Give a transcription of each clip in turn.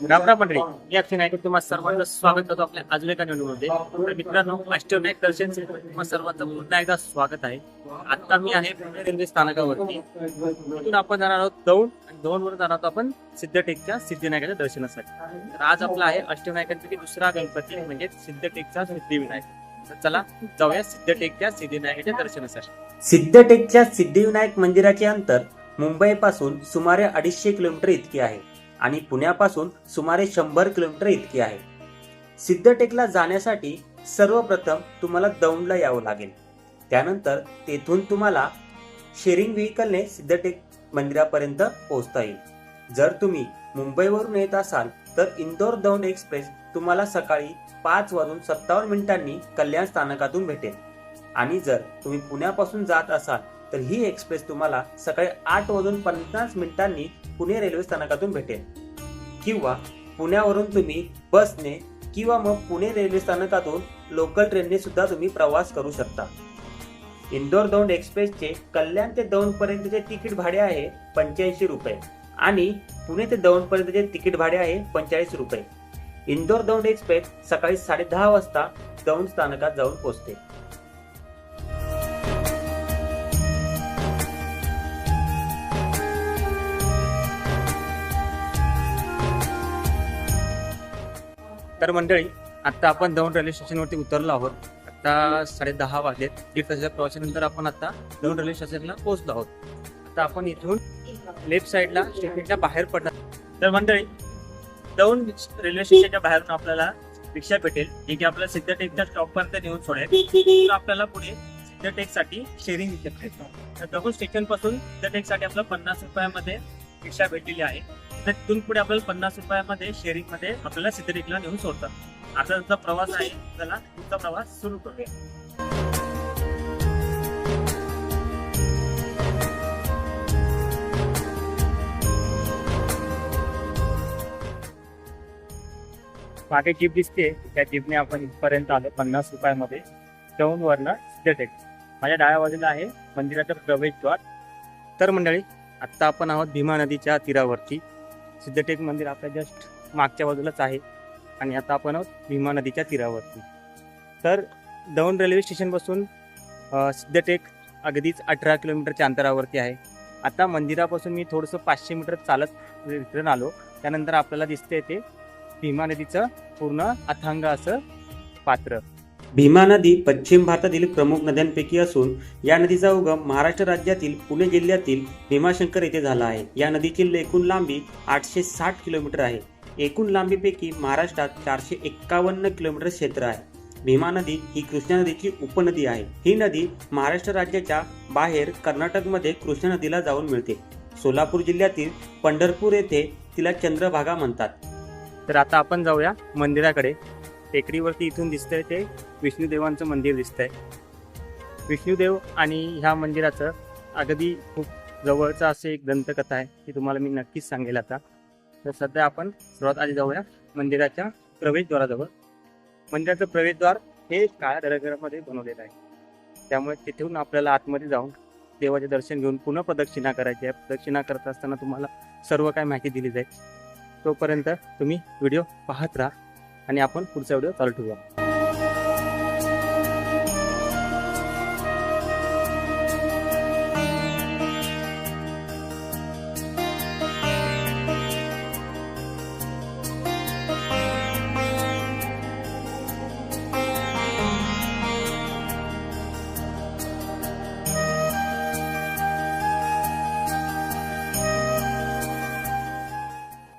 रामराम मंडळी मी अक्षय नायक तुम्हाला सर्वांचं स्वागत करतो आपल्या अजून एका निवडणुकीमध्ये. तर मित्रांनो अष्टविनायक दर्शन तुम्हाला सर्वांचं पुन्हा एकदा स्वागत आहे. आता मी आहे पुणे रेल्वे स्थानकावरती. तिथून आपण जाणार आहोत दौंड आणि दौंड जाणार आहोत आपण सिद्धटेकच्या सिद्धिविनायकाच्या दर्शनासाठी. तर आज आपला आहे अष्टविनायकांपैकी दुसरा गणपती म्हणजे सिद्धटेकचा सिद्धिविनायक. तर चला जाऊया सिद्धटेकच्या सिद्धिविनायकाच्या दर्शनासाठी. सिद्धटेकच्या सिद्धिविनायक मंदिराचे अंतर मुंबईपासून सुमारे अडीचशे किलोमीटर इतके आहे. आणि पुण्यापासून सुमारे शंभर किलोमीटर इतकी आहे. सिद्धटेकला जाण्यासाठी सर्वप्रथम तुम्हाला दौंडला यावं लागेल. त्यानंतर तेथून तुम्हाला शेअरिंग व्हेकलने सिद्धटेक मंदिरापर्यंत पोहोचता येईल. जर तुम्ही मुंबईवरून येत असाल तर इंदोर दौंड एक्सप्रेस तुम्हाला सकाळी पाच वाजून सत्तावन्न मिनिटांनी कल्याण स्थानकातून भेटेल. आणि जर तुम्ही पुण्यापासून जात असाल तर ही एक्सप्रेस तुम्हाला सकाळी आठ वाजून पन्नास मिनिटांनी पुणे रेल्वे स्थानकातून भेटेल. किंवा पुण्यावरून तुम्ही बसने किंवा मग पुणे रेल्वे स्थानकातून लोकल ट्रेनने सुद्धा तुम्ही प्रवास करू शकता. इंदोर दौंड एक्सप्रेसचे कल्याण ते दौंड पर्यंतचे तिकीट भाडे आहे पंच्याऐंशी रुपये आणि पुणे ते दौंड पर्यंतचे तिकीट भाडे आहे पंचेचाळीस रुपये. इंदोर दौंड एक्सप्रेस सकाळी साडे दहा वाजता दौंड स्थानकात जाऊन पोहोचते. तर मंडळी आता आपण दौंड रेल्वे स्टेशनवरती उतरलो आहोत. आता साडे दहा वाजलेत. दीड तासाच्या प्रवासानंतर आपण आता दौंड रेल्वे स्टेशनला पोहोचलो आहोत. आता आपण इथून लेफ्ट साईडला स्टेशनच्या बाहेर पडणार. तर मंडळी दौंड रेल्वे स्टेशनच्या बाहेरून आपल्याला रिक्षा भेटेल जे की आपल्याला सिद्धटेकच्या स्टॉपपर्यंत नेऊन सोडेल. आपल्याला पुढे सिद्धटेकसाठी शेअरिंग रिक्षा भेटतो तर दौंड स्टेशनपासून सिद्धटेकसाठी आपल्याला पन्नास रुपयामध्ये रिक्षा भेटलेली आहे. तर तिथून पुढे आपल्याला पन्नास रुपयामध्ये शेअरिंगमध्ये आपल्याला सिद्धटेकला नेऊन सोडतात. आता जसा प्रवास आहे त्याला तुमचा प्रवास सुरू करूया. मागे जीप दिसते त्या जीपने आपण इथपर्यंत आलो पन्नास रुपयामध्ये. दौंड वरनं सिद्धटेक माझ्या डाव्या बाजूला आहे मंदिराचं प्रवेशद्वार. तर मंडळी आत्ता आपण आहोत भीमा नदीच्या तीरावरती. सिद्धटेक मंदिर आपल्या जस्ट मागच्या बाजूलाच आहे. आणि आता आपण आहोत भीमा नदीच्या तीरावरती. तर दौंड रेल्वे स्टेशनपासून सिद्धटेक अगदीच अठरा किलोमीटरच्या अंतरावरती आहे. आता मंदिरापासून मी थोडंसं पाचशे मीटर चालत म्हणजे रिटर्न आलो. त्यानंतर आपल्याला दिसते ते भीमा नदीचं पूर्ण अथांग असं पात्र. भीमा नदी पश्चिम भारतातील प्रमुख नद्यांपैकी असून या नदीचा उगम महाराष्ट्र राज्यातील पुणे जिल्ह्यातील भीमाशंकर येथे झाला आहे. या नदीची एकूण लांबी आठशे साठ किलोमीटर आहे. एकूण लांबीपैकी महाराष्ट्रात चारशे एक्कावन्न किलोमीटर क्षेत्र आहे. भीमा नदी ही कृष्णा नदीची उपनदी आहे. ही नदी महाराष्ट्र राज्याच्या बाहेर कर्नाटकमध्ये कृष्णा नदीला जाऊन मिळते. सोलापूर जिल्ह्यातील पंढरपूर येथे तिला चंद्रभागा म्हणतात. तर आता आपण जाऊया मंदिराकडे. टेकडीवरती इथून दिसतंय ते विष्णुदेवांचं मंदिर दिसतंय. विष्णुदेव आणि ह्या मंदिराचं अगदी खूप जवळचं असे एक दंतकथा आहे ती तुम्हाला मी नक्कीच सांगेल आता. तर सध्या आपण सर्वात आधी जाऊया मंदिराच्या प्रवेशद्वाराजवळ. मंदिराचं प्रवेशद्वार हे काळ्या दरगरामध्ये बनवलेलं आहे. त्यामुळे तिथून आपल्याला आतमध्ये जाऊन देवाचे दर्शन घेऊन पुन्हा प्रदक्षिणा करायची आहे. प्रदक्षिणा करत असताना तुम्हाला सर्व काय माहिती दिली जाईल. तोपर्यंत तुम्ही व्हिडिओ पाहत राहा. आणि आपण पुढचा व्हिडिओ चालू ठेवूया.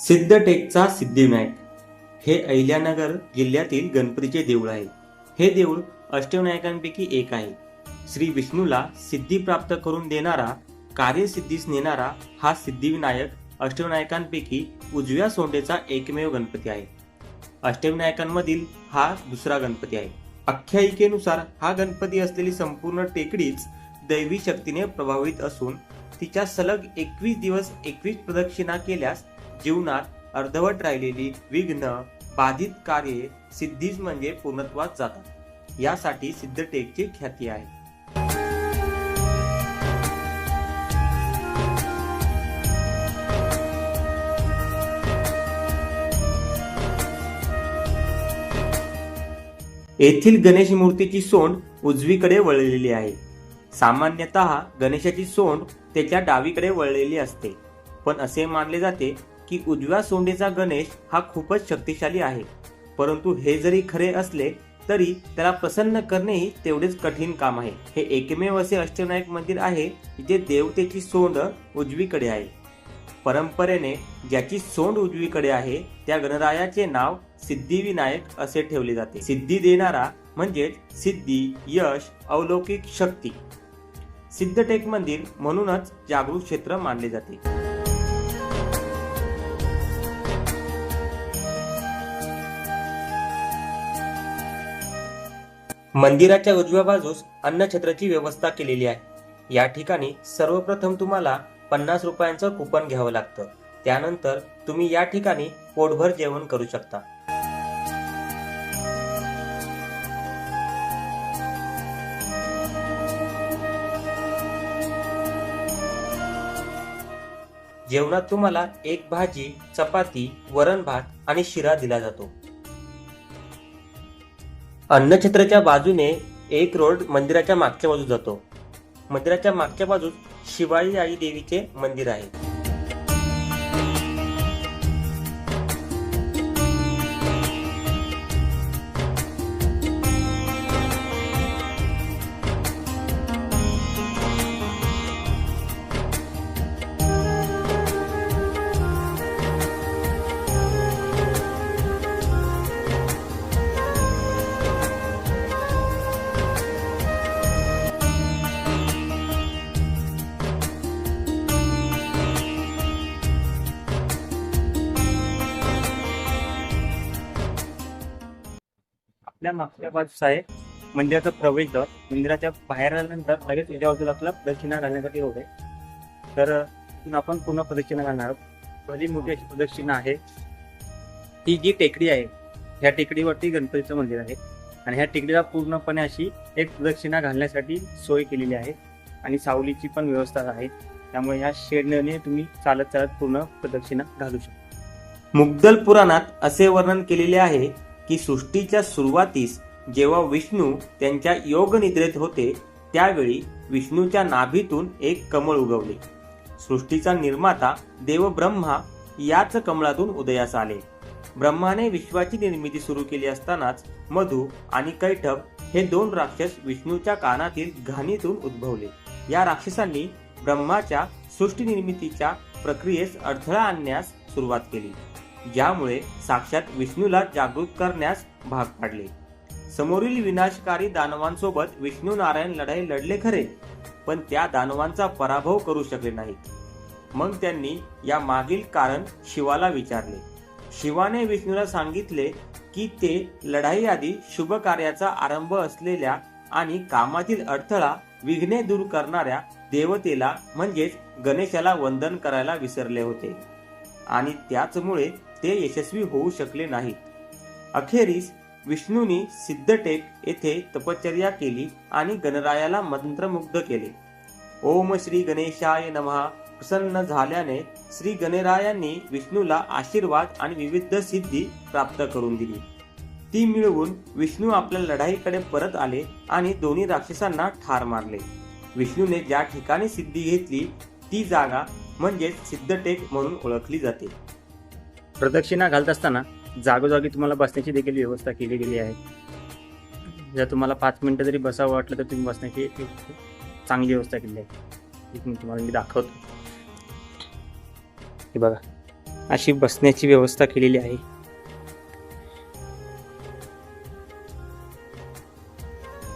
सिद्धटेकचा मॅक हे अहिल्यानगर जिल्ह्यातील गणपतीचे देऊळ आहे. हे देऊळ अष्टविनायकांपैकी एक आहे. श्री विष्णूला सिद्धी प्राप्त करून देणारा कार्यसिद्धीस नेणारा हा सिद्धिविनायक अष्टविनायकांपैकी उजव्या सोंडेचा एकमेव गणपती आहे. अष्टविनायकांमधील हा दुसरा गणपती आहे. आख्यायिकेनुसार हा गणपती असलेली संपूर्ण टेकडीच दैवी शक्तीने प्रभावित असून तिच्या सलग एकवीस दिवस एकवीस प्रदक्षिणा केल्यास जीवनात अर्धवट राहिलेली विघ्न बाधित कार्य सिद्धीच म्हणजे पूर्णत्वात जातात. यासाठी सिद्धटेकची ख्याती आहे. येथील गणेश मूर्तीची सोंड उजवीकडे वळलेली आहे. सामान्यतः गणेशाची सोंड त्याच्या डावीकडे वळलेली असते. पण असे मानले जाते की उजव्या सोंडीचा गणेश हा खूपच शक्तिशाली आहे. परंतु हे जरी खरे असले तरी त्याला प्रसन्न करणेही तेवढेच कठीण काम आहे. हे एकमेव असे अष्टविनायक मंदिर आहे जे देवतेची सोंड उजवीकडे आहे. परंपरेने ज्याची सोंड उजवीकडे आहे त्या गणरायाचे नाव सिद्धिविनायक असे ठेवले जाते. सिद्धी देणारा म्हणजेच सिद्धी यश अलौकिक शक्ती. सिद्धटेक मंदिर म्हणूनच जागरूक क्षेत्र मानले जाते. मंदिराच्या उजव्या बाजूस अन्नछत्राची व्यवस्था केलेली आहे. या ठिकाणी सर्वप्रथम तुम्हाला पन्नास रुपयांचं कुपन घ्यावं लागतं. त्यानंतर तुम्ही या ठिकाणी पोटभर जेवण करू शकता. जेवणात तुम्हाला एक भाजी चपाती वरण भात आणि शिरा दिला जातो. अन्नछत्राच्या बाजूने एक रोड मंदिराच्या मागच्या बाजूस जातो. मंदिराच्या मागच्या बाजूस शिवाजी आई देवीचे मंदिर आहे. आपल्या मागच्या बाजूस आहे. मंदिराचा प्रवेशद्वार मंदिराच्या बाहेर आल्यानंतर लगेच उद्या बाजूला आपला प्रदक्षिणा घालण्यासाठी होते तर आपण पूर्ण प्रदक्षिणा घालणार आहोत. पहिली मोठी अशी प्रदक्षिणा आहे. ही जी टेकडी आहे ह्या टेकडीवरती गणपतीचं मंदिर आहे. आणि ह्या टेकडीला पूर्णपणे अशी एक प्रदक्षिणा घालण्यासाठी सोय केलेली आहे. आणि सावलीची पण व्यवस्था आहे. त्यामुळे ह्या शेडने तुम्ही चालत चालत पूर्ण प्रदक्षिणा घालू शकता. मुग्दल पुराणात असे वर्णन केलेले आहे की सृष्टीच्या सुरुवातीस जेव्हा विष्णू त्यांच्या योग निद्रेत होते त्यावेळी विष्णूच्या नाभीतून एक कमळ उगवले. सृष्टीचा निर्माता देव ब्रह्मा याच कमळातून उदयास आले. ब्रह्माने विश्वाची निर्मिती सुरू केली असतानाच मधु आणि कैठप हे दोन राक्षस विष्णूच्या कानातील घाणीतून उद्भवले. या राक्षसांनी ब्रह्माच्या सृष्टी निर्मितीच्या प्रक्रियेस अडथळा आणण्यास सुरुवात केली. ज्यामुळे साक्षात विष्णूला जागृत करण्यास भाग पाडले. समोरील विनाशकारी दानवांसोबत विष्णू नारायण लढाई लढले खरे पण त्या दानवांचा पराभव करू शकले नाहीत. मग त्यांनी या मागील कारण शिवाला विचारले. शिवाने विष्णूला सांगितले की ते लढाई आधी शुभ कार्याचा आरंभ असलेल्या आणि कामातील अडथळा विघ्ने दूर करणाऱ्या देवतेला म्हणजेच गणेशाला वंदन करायला विसरले होते. आणि त्याचमुळे ते यशस्वी होऊ शकले नाहीत अखेरीस विष्णूंनी सिद्धटेक येथे तपश्चर्या केली आणि गणरायाला मंत्रमुग्ध केले. ओम श्री गणेशाय नमः. प्रसन्न झाल्याने श्री गणरायांनी विष्णूला आशीर्वाद आणि विविध सिद्धी प्राप्त करून दिली. ती मिळवून विष्णू आपल्या लढाईकडे परत आले आणि दोन्ही राक्षसांना ठार मारले. विष्णूने ज्या ठिकाणी सिद्धी घेतली ती जागा म्हणजेच सिद्धटेक म्हणून ओळखली जाते. प्रदक्षिणा घालत असताना जागोजागी तुम्हाला बसण्याची देखील व्यवस्था केली गेली आहे. जर तुम्हाला पाच मिनिटं जरी बसावं वाटलं तर तुम्ही बसण्याची चांगली व्यवस्था केली आहे. तुम्हाला मी दाखवतो. हे बघा अशी बसण्याची व्यवस्था केलेली आहे.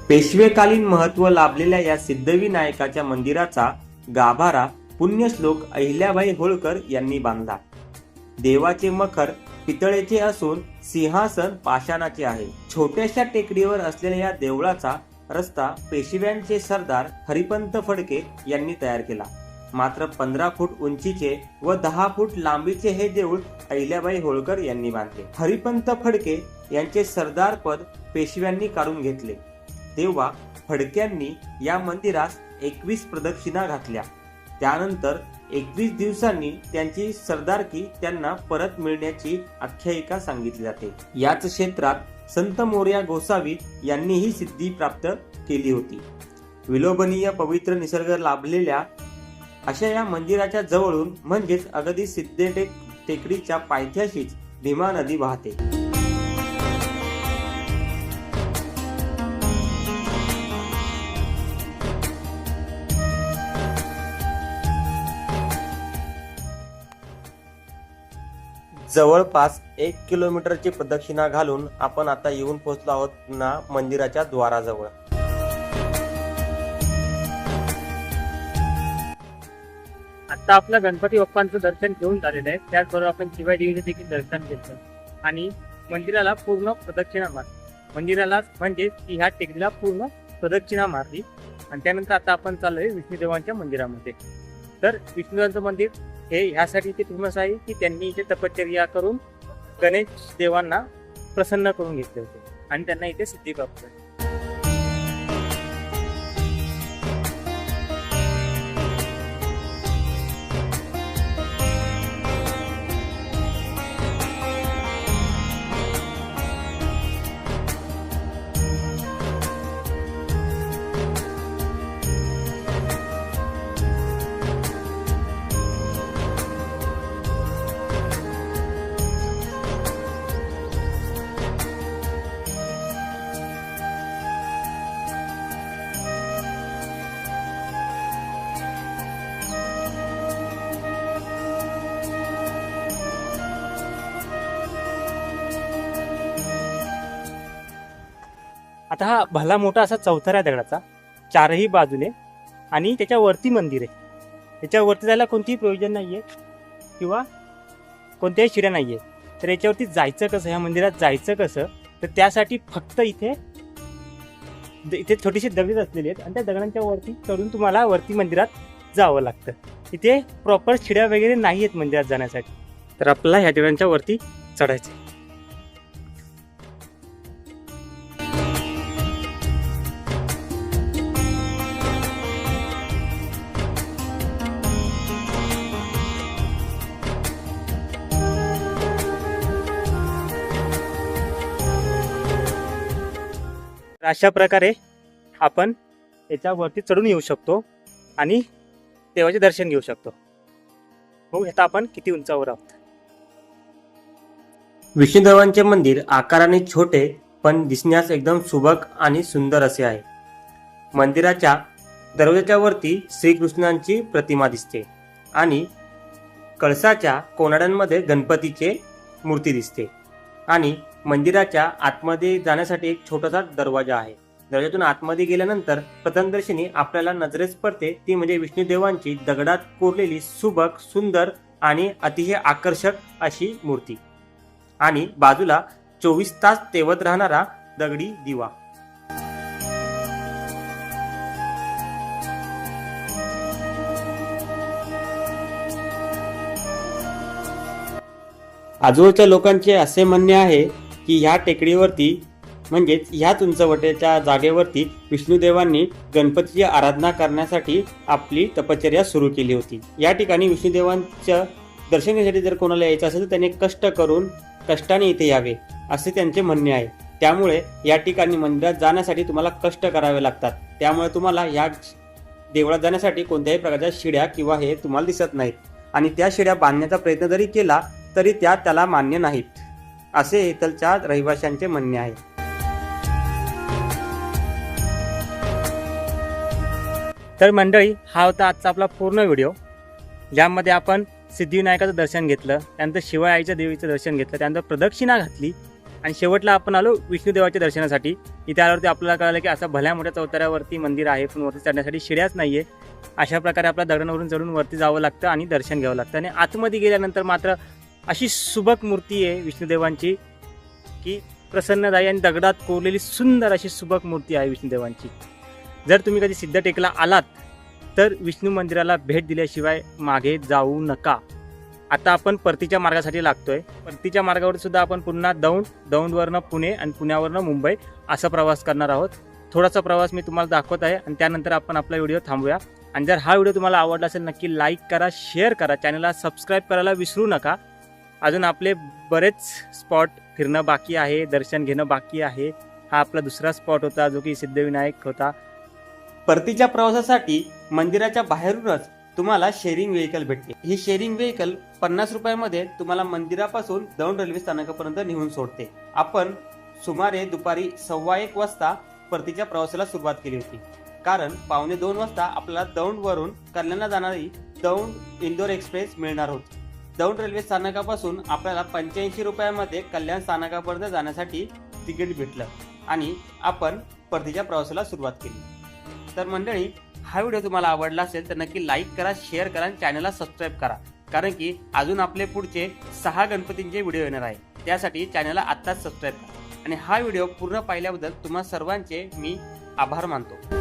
पेशवेकालीन महत्त्व लाभलेल्या या सिद्धविनायकाच्या मंदिराचा गाभारा पुण्यश्लोक अहिल्याबाई होळकर यांनी बांधला. देवाचे मखर पितळेचे असून सिंहासन पाषाणाचे आहे. छोट्याशा टेकडीवर असलेल्या या देवळाचा रस्ता पेशव्यांचे सरदार हरिपंत फडके यांनी तयार केला. मात्र पंधरा फूट उंचीचे व दहा फूट लांबीचे हे देऊळ अहिल्याबाई होळकर यांनी बांधले. हरिपंत फडके यांचे सरदार पद पेशव्यांनी काढून घेतले. तेव्हा फडक्यांनी या मंदिरास एकवीस प्रदक्षिणा घातल्या. त्यानंतर एकवीस दिवसांनी त्यांची सरदारकी त्यांना परत मिळण्याची आख्यायिका सांगितली जाते. याच क्षेत्रात संत मोर्या गोसावी यांनी ही सिद्धी प्राप्त केली होती. विलोभनीय पवित्र निसर्ग लाभलेल्या अशा या मंदिराच्या जवळून म्हणजेच अगदी सिद्धेटेक टेकडीच्या पायथ्याशीच भीमा नदी वाहते. जवळपास एक किलोमीटरची प्रदक्षिणा घालून आपण आता येऊन पोहोचलो आहोत पुन्हा मंदिराच्या द्वाराजवळ. आता आपलं गणपती बाप्पांचं दर्शन घेऊन झालेलं आहे. त्याचबरोबर आपण शिवाय देखील दर्शन घेतलं. आणि मंदिराला पूर्ण प्रदक्षिणा मारली. मंदिराला म्हणजे ह्या टेकडीला पूर्ण प्रदक्षिणा मारली. आणि त्यानंतर आता आपण चाललोय विष्णुदेवांच्या मंदिरामध्ये. तर विष्णुदेवांचं मंदिर हे ह्यासाठी इथे फेमस आहे की त्यांनी इथे तपश्चर्या करून गणेश देवांना प्रसन्न करून घेतले होते. आणि त्यांना इथे सिद्धी प्राप्त झाली. आता हा भला मोठा असा चौथरा आहे दगडाचा. चारही बाजूने आणि त्याच्यावरती मंदिर आहे. त्याच्यावरती जायला कोणतीही प्रयोजन नाही आहे किंवा कोणत्याही शिड्या नाही आहे तर याच्यावरती जायचं कसं ह्या मंदिरात जायचं कसं तर त्यासाठी फक्त इथे द- इथे छोटीशी दगड असलेली आहेत आणि त्या दगडांच्या वरती चढून तुम्हाला वरती मंदिरात जावं लागतं. इथे प्रॉपर शिड्या वगैरे नाही आहेत मंदिरात जाण्यासाठी. तर आपल्याला ह्या दगडांच्या वरती चढायचं अशा प्रकारे आपण याच्यावरती चढून येऊ शकतो आणि देवाचे दर्शन घेऊ शकतो. हो आता आपण किती उंचावर आहोत. विष्णुदेवांचे मंदिर आकाराने छोटे पण दिसण्यास एकदम सुबक आणि सुंदर असे आहे. मंदिराच्या दरवाजाच्या वरती श्रीकृष्णांची प्रतिमा दिसते आणि कळसाच्या कोनाड्यांमध्ये गणपतीचे मूर्ती दिसते आणि मंदिराच्या आतमध्ये जाण्यासाठी एक छोटासा दरवाजा आहे. दरवाजातून आतमध्ये गेल्यानंतर प्रथमदर्शनी आपल्याला नजरेस पडते. ती म्हणजे विष्णुदेवांची दगडात कोरलेली सुबक सुंदर आणि अतिशय आकर्षक अशी मूर्ती. आणि बाजूला चोवीस तास तेवत राहणारा दगडी दिवा. आजूबाजूच्या लोकांचे असे म्हणणे आहे की ह्या टेकडीवरती म्हणजेच ह्याच उंचवट्याच्या जागेवरती विष्णुदेवांनी गणपतीची आराधना करण्यासाठी आपली तपश्चर्या सुरू केली होती. या ठिकाणी विष्णुदेवांच्या दर्शन घेण्यासाठी जर कोणाला यायचं असेल तर त्याने कष्ट करून कष्टाने इथे यावे असे त्यांचे म्हणणे आहे. त्यामुळे या ठिकाणी मंदिरात जाण्यासाठी तुम्हाला कष्ट करावे लागतात. त्यामुळे तुम्हाला या देवळात जाण्यासाठी कोणत्याही प्रकारच्या शिड्या किंवा हे तुम्हाला दिसत नाहीत. आणि त्या शिड्या बांधण्याचा प्रयत्न जरी केला तरी त्या त्याला मान्य नाहीत. असे इथलच्या रहिवाशांचे म्हणणे आहे. तर मंडळी हा होता आजचा आपला पूर्ण व्हिडिओ. ज्यामध्ये आपण सिद्धिविनायकाचं दर्शन घेतलं त्यानंतर शिवाईच्या देवीचं दर्शन घेतलं त्यानंतर प्रदक्षिणा घातली आणि शेवटला आपण आलो विष्णुदेवाच्या दर्शनासाठी. इथे आल्यावरती आपल्याला कळलं की असं भल्या मोठ्या चौतऱ्यावरती मंदिर आहे पण वरती चढण्यासाठी शिड्याच नाही आहे अशा प्रकारे आपल्या दगडांवरून चढून वरती जावं लागतं आणि दर्शन घ्यावं लागतं. आणि आतमध्ये गेल्यानंतर मात्र अशी सुबक मूर्ती आहे विष्णुदेवांची की प्रसन्नदायी आणि दगडात कोरलेली सुंदर अशी सुबक मूर्ती आहे विष्णुदेवांची. जर तुम्ही कधी सिद्धटेकला आलात तर विष्णू मंदिराला भेट दिल्याशिवाय मागे जाऊ नका. आता आपण परतीच्या मार्गासाठी लागतोय. परतीच्या मार्गावर सुद्धा आपण पुन्हा दौंड दौंडवरनं पुणे आणि पुण्यावरनं मुंबई असा प्रवास करणार आहोत. थोडासा प्रवास मी तुम्हाला दाखवत आहे आणि त्यानंतर आपण आपला व्हिडिओ थांबूया. आणि जर हा व्हिडिओ तुम्हाला आवडला असेल नक्की लाईक करा शेअर करा. चॅनलला सबस्क्राईब करायला विसरू नका. अजून आपले बरेच स्पॉट फिरणं बाकी आहे दर्शन घेणं बाकी आहे. हा आपला दुसरा स्पॉट होता जो की सिद्धविनायक होता. परतीच्या प्रवासासाठी मंदिराच्या बाहेरूनच तुम्हाला शेअरिंग व्हेकल भेटते. ही शेअरिंग व्हेकल पन्नास रुपयामध्ये तुम्हाला मंदिरापासून दौंड रेल्वे स्थानकापर्यंत नेऊन सोडते. आपण सुमारे दुपारी सव्वा एक वाजता परतीच्या प्रवासाला सुरुवात केली होती. कारण पावणे दोन वाजता आपल्याला दौंडवरून कल्याणला जाणारी दौंड इंदोर एक्सप्रेस मिळणार होती. दौंड रेल्वे स्थानकापासून आपल्याला पंच्याऐंशी रुपयामध्ये कल्याण स्थानकापर्यंत जाण्यासाठी तिकीट भेटलं आणि आपण परतीच्या प्रवासाला सुरुवात केली. तर मंडळी हा व्हिडिओ तुम्हाला आवडला असेल तर नक्की लाईक करा शेअर करा आणि चॅनलला सबस्क्राईब करा. कारण की अजून आपले पुढचे सहा गणपतींचे व्हिडिओ येणार आहे. त्यासाठी चॅनलला आत्ताच सबस्क्राईब करा. आणि हा व्हिडिओ पूर्ण पाहिल्याबद्दल तुम्हा सर्वांचे मी आभार मानतो.